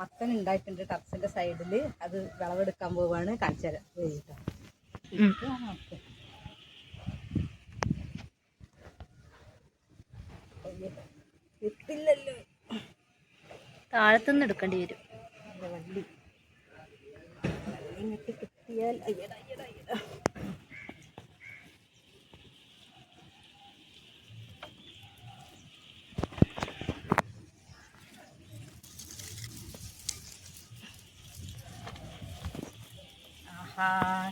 മത്തൻ ഉണ്ടായിട്ടുണ്ട് ടെറസിന്റെ സൈഡിൽ അത് വിളവെടുക്കാൻ പോവാണ്. കാണിച്ചു തരാം. എത്തില്ലല്ലോ താഴത്തുനിന്ന് എടുക്കേണ്ടി വരും. വണ്ടി ഇങ്ങോട്ട് കിട്ടിയാൽ അയ്യടാ അയ്യടാ അയ്യടാ.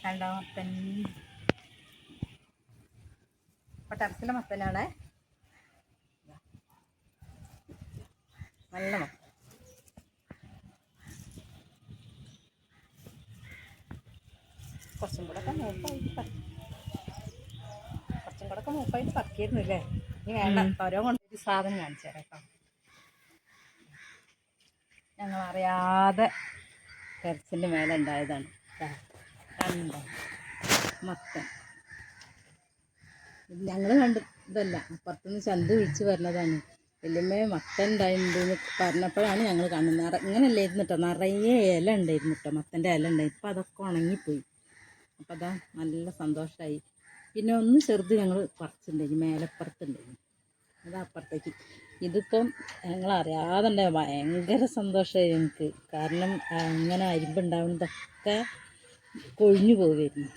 കണ്ടോ? മത്തൻ അപ്പൊ ടെറസിലെ മത്തനാണ് നല്ല മത്തൻ കുറച്ചും കൂടെ ഒക്കെ മൂപ്പായിട്ട് കുറച്ചും കൂടെ ഒക്കെ മൂപ്പായിട്ട് പക്കിയിരുന്നു അല്ലേ ഇനി വേണ്ട. ഓരോ കൊണ്ടൊരു സാധനം കാണിച്ചു തരാം കേട്ടോ ഞങ്ങൾ അറിയാതെ ടെറസിന്റെ മേലെ ഉണ്ടായതാണ്. കണ്ടോ? മത്തൻ ഞങ്ങൾ കണ്ടതല്ല അപ്പുറത്തുനിന്ന് ചന്ത് വിളിച്ച് പറഞ്ഞതാണ്. വല്യമ്മ മത്തൻ ഉണ്ടായിരുന്നു പറഞ്ഞപ്പോഴാണ് ഞങ്ങൾ കാണുന്നത്. നിറ ഇങ്ങനല്ലേ ഇരുന്നിട്ടോ നിറയെ ഇല ഉണ്ടായിരുന്നു കേട്ടോ മത്തന്റെ ഇല ഉണ്ടായി ഇപ്പം അതൊക്കെ ഉണങ്ങിപ്പോയി. അപ്പം അതാ നല്ല സന്തോഷമായി പിന്നെ ഒന്ന് ചെറുത് ഞങ്ങൾ പറിച്ചിട്ടുണ്ടായിരുന്നു മേലപ്പുറത്തുണ്ടായിരുന്നു അത് അപ്പുറത്തേക്ക്. ഇതിപ്പം ഞങ്ങൾ അറിയാതെ ഭയങ്കര സന്തോഷമായി ഞങ്ങൾക്ക് കാരണം ഇങ്ങനെ അരിമ്പുണ്ടാവുന്നതൊക്കെ കൊഴിഞ്ഞു പോവുമായിരുന്നു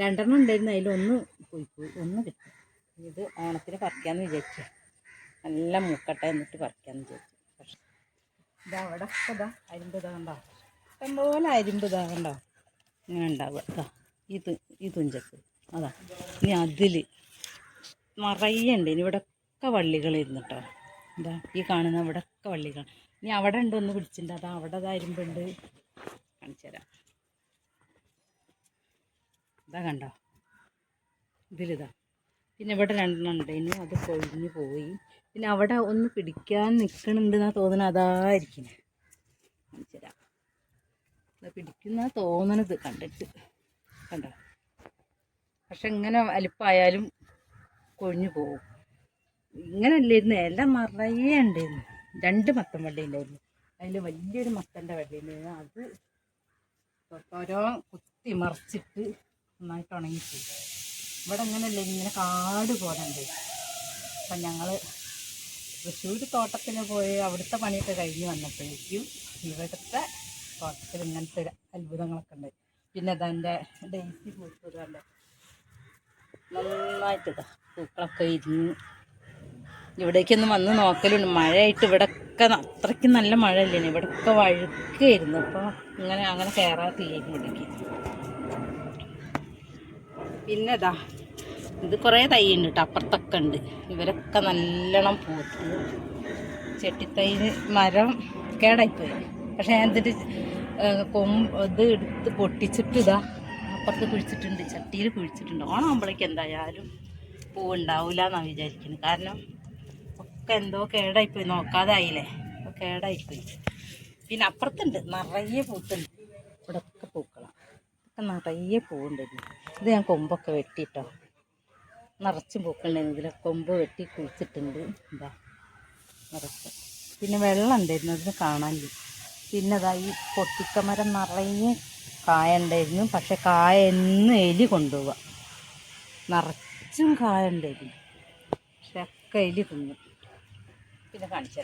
രണ്ടെണ്ണം ഉണ്ടായിരുന്നു. അതിലൊന്ന് പോയി പോയി. ഒന്ന് കിട്ടി. ഇത് ഓണത്തിന് പറിക്കാമെന്ന് വിചാരിച്ചു. നല്ല മൂക്കട്ടെ എന്നിട്ട് പറിക്കാമെന്ന് വിചാരിച്ചു. പക്ഷെ ഇതാ അവിടെ ഒക്കെ ഇതാ അരിമ്പ് ഇതാ കണ്ടോ ഇഷ്ടംപോലെ അരിമ്പ് ഇതാ കണ്ടോ ഇങ്ങനെ ഉണ്ടാവുക ഇതാ ഇത് തുഞ്ചത്ത്. അതാ ഇനി അതിൽ നിറയെ ഉണ്ട്. ഇനി ഇവിടെയൊക്കെ വള്ളികൾ കേട്ടോ എന്താ ഈ കാണുന്ന ഇവിടെയൊക്കെ വള്ളികൾ. ഇനി അവിടെ ഉണ്ട് ഒന്ന് പിടിച്ചിട്ടുണ്ട്. അതാ അവിടെ അതാ അരിമ്പുണ്ട്. കാണിച്ചു തരാം ഇതാ കണ്ടോ? ഇതിലിതാ. പിന്നെ ഇവിടെ രണ്ടെണ്ണം ഉണ്ടായിരുന്നു അത് കൊഴിഞ്ഞു പോയി. പിന്നെ അവിടെ ഒന്ന് പിടിക്കാൻ നിൽക്കണുണ്ടെന്നാ തോന്നണ അതായിരിക്കും പിടിക്കുന്ന തോന്നണത്. കണ്ടിട്ട്. കണ്ടോ? പക്ഷെ ഇങ്ങനെ അലിപ്പായാലും കൊഴിഞ്ഞു പോകും. ഇങ്ങനെ അല്ലായിരുന്നു എല്ലാം നിറയെ ഉണ്ടായിരുന്നു രണ്ട് മത്തം വെള്ളി ഉണ്ടായിരുന്നു. അതിൽ വലിയൊരു മത്തന്റെ വെള്ളി ഉണ്ടായിരുന്നു. അത് ഓരോ കുത്തി മറിച്ചിട്ട് നന്നായിട്ട് ഉണങ്ങിപ്പോയി. ഇവിടെ അങ്ങനെയല്ല ഇങ്ങനെ കാട് പോലെ ഉണ്ട് അപ്പം ഞങ്ങൾ തൃശ്ശൂർ തോട്ടത്തിന് പോയി അവിടുത്തെ പണിയൊക്കെ കഴിഞ്ഞ് വന്നപ്പോഴേക്കും ഇവിടുത്തെ തോട്ടത്തിൽ ഇങ്ങനത്തെ അത്ഭുതങ്ങളൊക്കെ ഉണ്ട്. പിന്നെ അതെന്റെ ഡെയ്സി പൂത്തൂരല്ലേ നന്നായിട്ട് പൂക്കളൊക്കെ ഇരുന്ന് ഇവിടേക്കൊന്ന് വന്ന് നോക്കലുണ്ട്. മഴയായിട്ട് ഇവിടെയൊക്കെ ന- അത്രയ്ക്ക് നല്ല മഴ അല്ലേ ഇവിടെയൊക്കെ വഴുക്കായിരുന്നു. അപ്പോൾ ഇങ്ങനെ അങ്ങനെ കയറാത്തില്ലേ ഇവിടേക്ക് പിന്നെ ഇതാ ഇത് കുറേ തൈ ഉണ്ട് കേട്ടോ അപ്പുറത്തൊക്കെ ഉണ്ട്. ഇവരൊക്കെ നല്ലോണം പൂത്ത്. ചെട്ടിത്തൈ മരം കേടായിപ്പോയി പക്ഷേ ഞാൻ എന്നിട്ട് കൊമ്പ് ഇത് എടുത്ത് പൊട്ടിച്ചിട്ട് ഇതാ അപ്പുറത്ത് കുഴിച്ചിട്ടുണ്ട് ചട്ടിയിൽ കുഴിച്ചിട്ടുണ്ട് ഓണാകുമ്പോഴേക്ക് എന്തായാലും പൂവുണ്ടാവില്ല എന്നാണ് വിചാരിക്കുന്നത് കാരണം ഒക്കെ എന്തോ കേടായിപ്പോയി. നോക്കാതായില്ലേ? അപ്പോൾ കേടായിപ്പോയി. പിന്നെ അപ്പുറത്തുണ്ട്. നിറയെ പൂത്തുണ്ട്. ഇവിടെ ഒക്കെ പൂക്കളാണ് ഇതൊക്കെ നിറയെ പൂവുണ്ടായിരുന്നു ഇത് ഞാൻ കൊമ്പൊക്കെ വെട്ടിട്ടോ. നിറച്ചും പൂക്കളുണ്ടായിരുന്നു. ഇതിലെ കൊമ്പ് വെട്ടി കുഴിച്ചിട്ടുണ്ട്. എന്താ നിറച്ച്. പിന്നെ വെള്ളം ഉണ്ടായിരുന്നു. അതിന് കാണാനില്ല പിന്നെ അതാ ഈ പൊട്ടിക്കമരം നിറയെ കായ ഉണ്ടായിരുന്നു. പക്ഷെ കായ എന്ന് എലി കൊണ്ടുപോവുക നിറച്ചും കായ ഉണ്ടായിരുന്നു. പക്ഷെ ഒക്കെ എലി തിന്നു. പിന്നെ കാണിച്ചു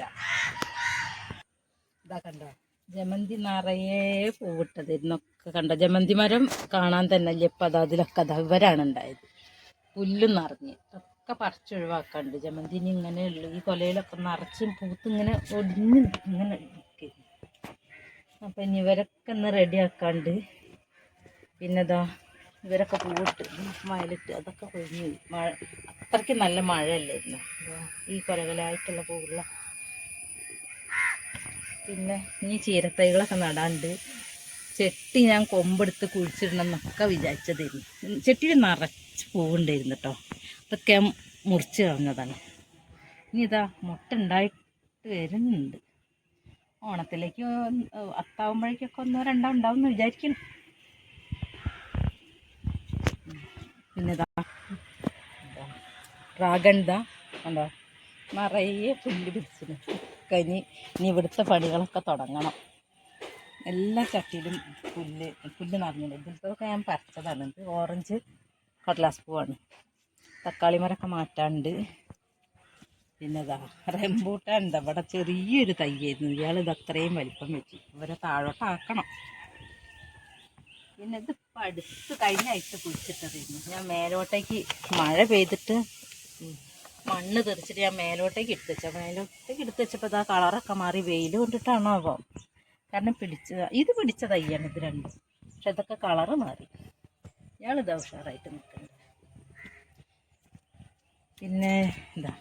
ഇതാ കണ്ടോ? ജമന്തി നിറയെ പൂവിട്ടതായിരുന്നൊക്കെ കണ്ടോ ജമന്തി മരം കാണാൻ തന്നെ ഇപ്പം അതാ അതിലൊക്കെ അതാ ഇവരാണ് ഉണ്ടായത് പുല്ലും നിറഞ്ഞ്. ഒക്കെ പറിച്ചൊഴിവാക്കാണ്ട്. ജമന്തിന് ഇങ്ങനെ ഉള്ളു. ഈ കൊലയിലൊക്കെ നിറച്ചും പൂത്ത് ഇങ്ങനെ ഒടിഞ്ഞ് ഇങ്ങനെ അപ്പം ഇനി ഇവരൊക്കെ ഒന്ന് റെഡിയാക്കാണ്ട് പിന്നെ ഇതാ ഇവരൊക്കെ പൂട്ട് മയലിട്ട് അതൊക്കെ കൊഴിഞ്ഞു മഴ അത്രയ്ക്ക് നല്ല മഴയല്ലായിരുന്നു. ഈ കൊലകളായിട്ടുള്ള പൂവുള്ള. പിന്നെ ഇനി ചീരത്തൈകളൊക്കെ നടാണ്ട് ചെട്ടി ഞാൻ കൊമ്പെടുത്ത് കുഴിച്ചിടണം എന്നൊക്കെ വിചാരിച്ചതായിരുന്നു. ചെട്ടിയിൽ നിറച്ച് പൂവുണ്ടായിരുന്നു കേട്ടോ. അതൊക്കെ മുറിച്ച് കളഞ്ഞതാണ്. ഇനി ഇതാ മുട്ട ഉണ്ടായിട്ട് വരുന്നുണ്ട്. ഓണത്തിലേക്ക് അത്താവുമ്പോഴേക്കൊക്കെ ഒന്നോ രണ്ടോ ഉണ്ടാവും എന്ന് വിചാരിക്കുന്നു. പിന്നെ ഇതാ ഡ്രാഗൺ ഇതാ. കണ്ടോ? നിറയെ പുല്ല് പിടിച്ചിരുന്നു കനി ഇനി ഇവിടുത്തെ പണികളൊക്കെ തുടങ്ങണം. എല്ലാ ചട്ടിയിലും പുല്ല് പുല്ല് നിറഞ്ഞിട്ടുണ്ട്. ഇതിലത്തൊക്കെ ഞാൻ പറിച്ചതാണ്. ഇത് ഓറഞ്ച് കടലാസ് പൂവാണ്. തക്കാളി മരമൊക്കെ മാറ്റാണ്ട് പിന്നെ ഇതാ റെമ്പൂട്ടാൻ എന്താ ഇവിടെ ചെറിയൊരു തയ്യായിരുന്നു ഇയാൾ ഇത് അത്രയും വലിപ്പം വെച്ചു. ഇവരെ താഴോട്ടാക്കണം പിന്നെ ഇത് അടുത്ത് കഴിഞ്ഞ ആഴ്ച കുഴിച്ചിട്ടതായിരുന്നു. ഞാൻ മേലോട്ടേക്ക് മഴ പെയ്തിട്ട് മണ്ണ് തെറിച്ചിട്ട് ഞാൻ മേലോട്ടേക്ക് എടുത്ത് വെച്ചു. മേലോട്ടേക്ക് എടുത്ത് വെച്ചപ്പോൾ ഇതാ കളറൊക്കെ മാറി. വെയിൽ കൊണ്ടിട്ടാണോ ആവോ? കാരണം പിടിച്ച ഇത് പിടിച്ച തയ്യാണ് ഇത് രണ്ടും. പക്ഷെ ഇതൊക്കെ കളറ് മാറി. ഇയാളിതാ ഉഷാറായിട്ട് നിൽക്കുന്നത്. പിന്നെ എന്താ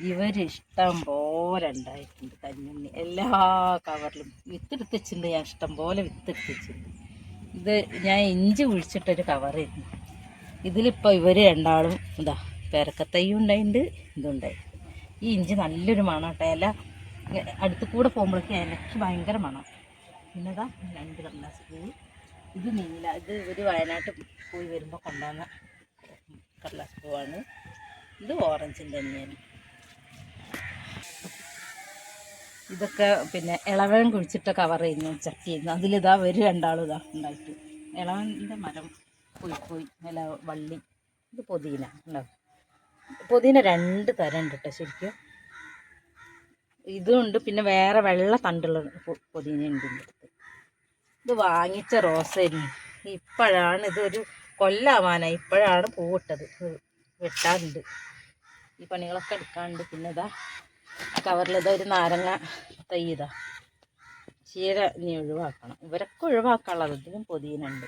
ഇവരിഷ്ടം പോലെ ഉണ്ടായിട്ടുണ്ട് കഞ്ഞുണ്ണി. എല്ലാ കവറിലും വിത്തെടുത്ത് വെച്ചിട്ടുണ്ട് ഞാൻ ഇഷ്ടം പോലെ വിത്തെടുത്ത് വെച്ചിട്ടുണ്ട് ഇത് ഞാൻ ഇഞ്ചി കുഴിച്ചിട്ടൊരു കവറായിരുന്നു ഇതിലിപ്പോൾ ഇവർ രണ്ടാളും എന്താ പേരക്കത്തൈയും ഉണ്ടായിട്ടുണ്ട് ഇതുണ്ടായി ഈ ഇഞ്ചി നല്ലൊരു മണം കേട്ടോ അടുത്ത് കൂടെ പോകുമ്പോഴേക്കും ഇലക്ക് ഭയങ്കര മണം. പിന്നെതാ രണ്ട് കടലാസ് പൂ ഇത് നീല ഇത് ഒരു വയനാട്ടിൽ പോയി വരുമ്പോൾ കൊണ്ടുവന്ന കടലാസ് പൂവാണ്. ഇത് ഓറഞ്ചിന്റെ തന്നെയാണ്. ഇതൊക്കെ പിന്നെ ഇളവൻ കുഴിച്ചിട്ട കവർ ചെയ്യുന്നു ചട്ടിയായിരുന്നു അതിലിതാ ഒരു രണ്ടാളും ഇതാ ഉണ്ടായിട്ട്. ഇളവന്റെ മരം പോയി പോയി ഇല വള്ളി. ഇത് പുതിന ഉണ്ടാവും പുതിന രണ്ട് തരം ഉണ്ട് കേട്ടോ ശരിക്കും. ഇതുണ്ട്. പിന്നെ വേറെ വെള്ള തണ്ടുള്ള പൊതിന ഉണ്ട് ഇത് വാങ്ങിച്ച റോസരി. ഇപ്പോഴാണ് ഇതൊരു കൊല്ലാവാനായി ഇപ്പോഴാണ് പൂവിട്ടത്. വെട്ടാറുണ്ട്. ഈ പണികളൊക്കെ എടുക്കാണ്ട് പിന്നെ ഇതാ കവറിലിതാ ഒരു നാരങ്ങ തൈ ചീര ഇനി ഒഴിവാക്കണം. ഇവരൊക്കെ ഒഴിവാക്കാനുള്ളത്. ഇതിലും പൊതിയുന്നുണ്ട്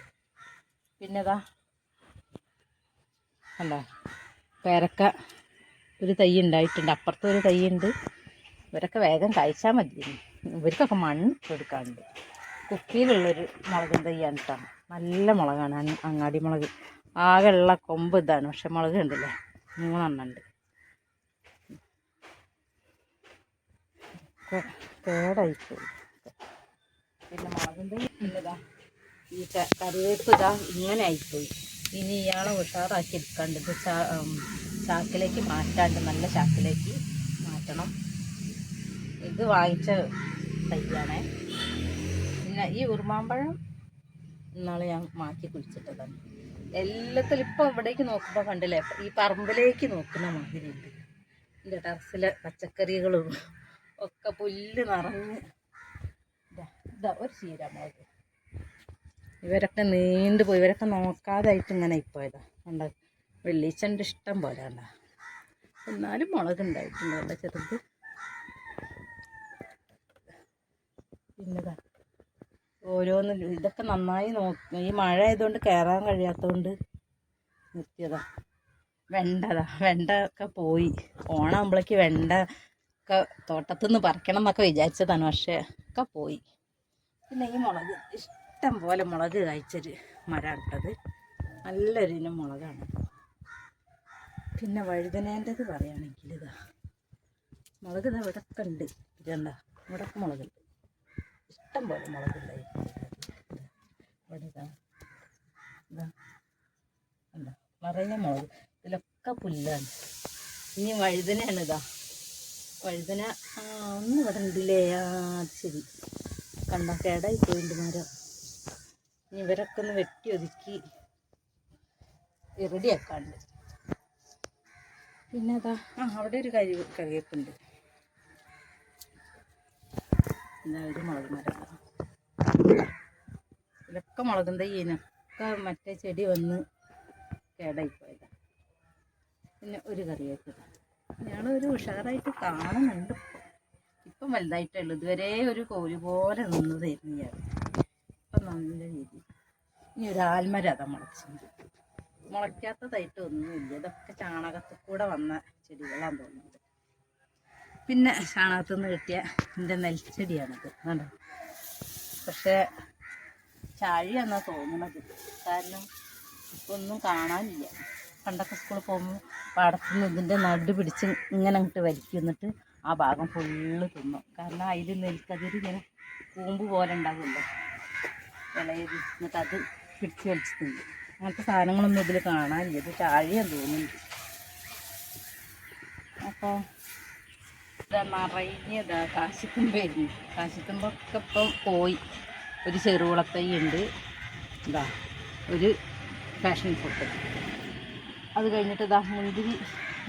പിന്നെതാ അല്ല പേരക്ക ഒരു തൈ ഉണ്ടായിട്ടുണ്ട്. അപ്പുറത്ത് ഒരു തൈ ഉണ്ട്. ഇവരൊക്കെ വേഗം കഴിച്ചാൽ മതി. ഇവർക്കൊക്കെ മണ്ണ് കൊടുക്കാനുണ്ട്. കുപ്പിയിലുള്ളൊരു മുളകും തയ്യാണ് കേട്ടോ നല്ല മുളകാണ്. അങ്ങാടി മുളക്. ആകെ ഉള്ള കൊമ്പ് ഇതാണ്. പക്ഷെ മുളക് ഉണ്ടല്ലേ മൂന്നെണ്ണം ഉണ്ട് കേടായിപ്പോയി പിന്നെ മുളകിന്റെ ഇല്ലതാ ഈ കറിവേപ്പ് ഇതാ ഇങ്ങനെ ആയിപ്പോയി. ഇനി ഇയാളെ ഉഷാറാക്കി എടുക്കാണ്ട് ചാക്കിലേക്ക് മാറ്റാണ്ട് നല്ല ചാക്കിലേക്ക് ഇത് വാങ്ങിച്ച തൈയാണേ. പിന്നെ ഈ ഉറുമാമ്പഴം ഇന്നാളെ ഞാൻ മാറ്റി കുഴിച്ചിട്ടതാണ്. എല്ലാത്തിലും ഇപ്പം ഇവിടേക്ക് നോക്കുമ്പോൾ കണ്ടില്ലേ ഈ പറമ്പിലേക്ക് നോക്കുന്ന മാതിരി ഉണ്ട് എന്റെ ടെറസിലെ പച്ചക്കറികളും ഒക്കെ പുല്ല് നിറഞ്ഞ്. ഇതാ ഒരു ചീരമുളക്. ഇവരൊക്കെ നീണ്ടു പോയി ഇവരൊക്കെ നോക്കാതായിട്ട് ഇങ്ങനെ ഇപ്പോയതാ കണ്ട? വെള്ളീച്ചന്റെ ഇഷ്ടം പോലെ കണ്ട എന്നാലും മുളക് ഉണ്ടായിട്ടുണ്ട് കണ്ട ചെറുത്. പിന്നെതാ ഓരോന്ന് ഇതൊക്കെ നന്നായി നോക്കി. ഈ മഴ ആയതുകൊണ്ട് കയറാൻ കഴിയാത്തതുകൊണ്ട് നിർത്തിയതാ. വെണ്ടതാ. വെണ്ട ഒക്കെ പോയി. ഓണാകുമ്പോഴേക്ക് വെണ്ട ഒക്കെ തോട്ടത്തിൽ നിന്ന് പറിക്കണം എന്നൊക്കെ വിചാരിച്ചതാണ്. പക്ഷേ ഒക്കെ പോയി. പിന്നെ ഈ മുളക് ഇഷ്ടം പോലെ മുളക് കായ്ച്ചൊരു മരം ഇട്ടത് നല്ലൊരു ഇനം മുളകാണ്. പിന്നെ വഴുതനേന്റെത് പറയുകയാണെങ്കിൽ ഇതാ മുളക് ഇതാ ഇവിടെ ഉണ്ട്. ഇതെന്താ ഇവിടെ മുളകുണ്ട്. ഇഷ്ടം പോലെ ഇതാ. എന്താ നിറയെ മുളക്. ഇതിലൊക്കെ പുല്ലാണ്. ഇനി വഴുതനയാണ് ഇതാ. വഴുതന ഒന്ന് ഇവിടെ ഉണ്ടല്ലേ? അത് ശരി. കണ്ട? കേടായി പോയിട്ട് മരം. ഇനി ഇവരൊക്കെ ഒന്ന് വെട്ടി ഒതുക്കി റെഡിയാക്കാണ്ട് പിന്നെ അതാ ആ അവിടെ ഒരു കരി കറിവേപ്പുണ്ട് എന്താ ഒരു മുളക് മരം ഇതാ. ഇതിലൊക്കെ മുളകും തയ്യനും. മറ്റേ ചെടി വന്ന് കേടായി പോയതാ പിന്നെ ഒരു കറി ഞങ്ങൾ ഒരു ഉഷാറായിട്ട് കാണുന്നുണ്ട്. ഇപ്പം വലുതായിട്ടേ ഉള്ളൂ ഇതുവരെ ഒരു കോഴി പോലെ നിന്നതായിരുന്നു ഞാൻ ഇപ്പം നല്ല രീതി ഇനി ഒരു ആൽമര അതാ മുളച്ചിട്ടുണ്ട് മുളയ്ക്കാത്തതായിട്ട് ഒന്നുമില്ല. ഇതൊക്കെ ചാണകത്തിൽ കൂടെ വന്ന ചെടികളാണ് തോന്നുന്നത് പിന്നെ ചാണകത്തു നിന്ന് കിട്ടിയ എന്റെ നെൽച്ചെടിയാണിത് കണ്ടോ? പക്ഷേ ചാഴിയാണെന്നാണ് തോന്നുന്നത് കാരണം ഇപ്പോൾ ഒന്നും കാണാനില്ല. പണ്ടൊക്കെ സ്കൂളിൽ പോകുമ്പോൾ പാടത്തുനിന്ന് ഇതിന്റെ നടു പിടിച്ച് ഇങ്ങനെ അങ്ങോട്ട് വലിക്കുന്നിട്ട് ആ ഭാഗം ഫുള്ള് തിന്നും. കാരണം അതിൽ നെൽക്കതിര് ഇങ്ങനെ കൂമ്പ് പോലെ ഉണ്ടാകുമല്ലോ ഇളയത് എന്നിട്ട് അത് പിടിച്ച് വലിച്ച് തിന്നും. അങ്ങനത്തെ സാധനങ്ങളൊന്നും ഇതിൽ കാണാനില്ല. ഇത് ചാഴിയാന്ന് തോന്നുന്നുണ്ട് അപ്പോൾ നിറഞ്ഞതാ. കാശിത്തുമ്പായിരുന്നു കാശിത്തുമ്പൊക്കെ ഇപ്പം പോയി. ഒരു ചെറുവളത്തൈ ഉണ്ട്. ഇതാ ഒരു ഫാഷൻ ഫുഡ് അത് കഴിഞ്ഞിട്ട് ഇതാ മുന്തിരി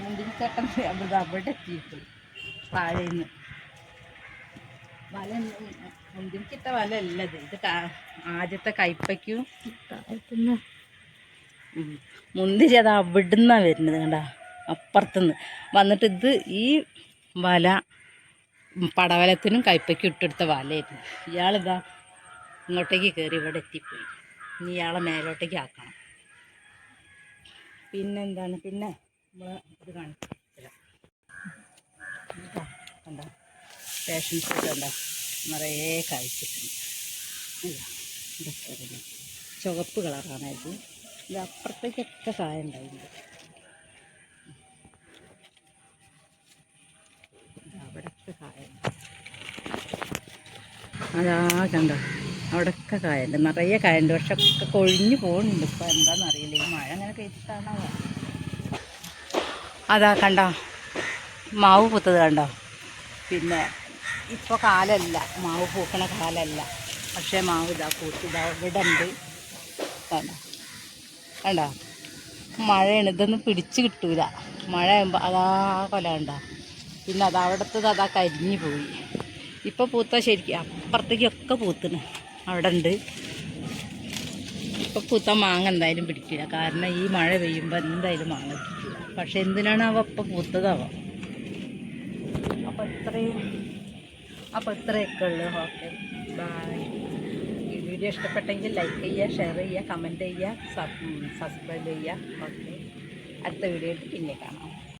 മുന്തിരിച്ചട്ടൻ അവിടെ അവിടെ എത്തിയിട്ട്. താഴേന്ന്. വല മുന്തിരിക്കിട്ട വല അല്ല ഇത് ഇത് ആദ്യത്തെ ഉം. മുന്തിരി അത് അവിടുന്നാണ് വരുന്നത് കണ്ട. അപ്പുറത്തുനിന്ന്. വന്നിട്ട് ഇത് ഈ വല പടവലത്തിനും കയ്പയ്ക്കും ഇട്ടെടുത്ത വലയായിരുന്നു. ഇയാളിതാ ഇങ്ങോട്ടേക്ക് കയറി ഇവിടെ എത്തിപ്പോയി. ഇനി ഇയാളെ മേലോട്ടേക്ക് ആക്കണം. പിന്നെന്താണ്? പിന്നെ നമ്മൾ ഇത് കാണിച്ചില്ല കണ്ടോ? ഷൂട്ട് കണ്ടോ? നിറയെ ഒരു ചുവപ്പ് കളറാണ് ഇത്. അപ്പുറത്തേക്കൊക്കെ കായ ഉണ്ടായിട്ടുണ്ട് ഇതാ, അവിടെയൊക്കെ കായ ഉണ്ട്. അതാ കണ്ടോ? അവിടെയൊക്കെ കായുണ്ട് നിറയെ കായുണ്ട് പക്ഷെ ഒക്കെ കൊഴിഞ്ഞു പോകുന്നുണ്ട് ഇപ്പം എന്താണെന്നറിയില്ല ഈ മഴ അങ്ങനെ കഴിച്ചിട്ടാണോ അതാ കണ്ടോ? മാവ് പൂത്തത് കണ്ടോ? പിന്നെ ഇപ്പോൾ കാലല്ല. മാവ് പൂക്കണ കാലല്ല. പക്ഷേ മാവ് ഇതാ പൂത്ത്. ഇതാ ഇവിടെ ഉണ്ട് കണ്ടോ? കണ്ടോ? മഴയാണ്. ഇതൊന്നും പിടിച്ച് കിട്ടൂല. മഴ ആകുമ്പോൾ അതാ കൊല കണ്ടോ? പിന്നെ അതവിടത്തത് അതാ കരിഞ്ഞു പോയി. ഇപ്പോൾ പൂത്ത ശരിക്കും. അപ്പുറത്തേക്കൊക്കെ പൂത്തുന്നു അവിടെ ഉണ്ട് ഇപ്പോൾ പൂത്ത മാങ്ങ എന്തായാലും പിടിക്കില്ല കാരണം ഈ മഴ പെയ്യുമ്പോൾ എന്തായാലും മാങ്ങ പിടിക്കില്ല പക്ഷെ എന്തിനാണ് അവ ഇപ്പം പൂത്തതാവാം അപ്പം ഇത്രയും അപ്പം ഇത്രയൊക്കെ ഉള്ളു. ഓക്കെ. ബായ് ഈ വീഡിയോ ഇഷ്ടപ്പെട്ടെങ്കിൽ ലൈക്ക് ചെയ്യുക ഷെയർ ചെയ്യുക കമന്റ് ചെയ്യുക സബ് സബ്സ്ക്രൈബ് ചെയ്യുക. ഓക്കെ അടുത്ത വീഡിയോയിൽ പിന്നെ കാണാം.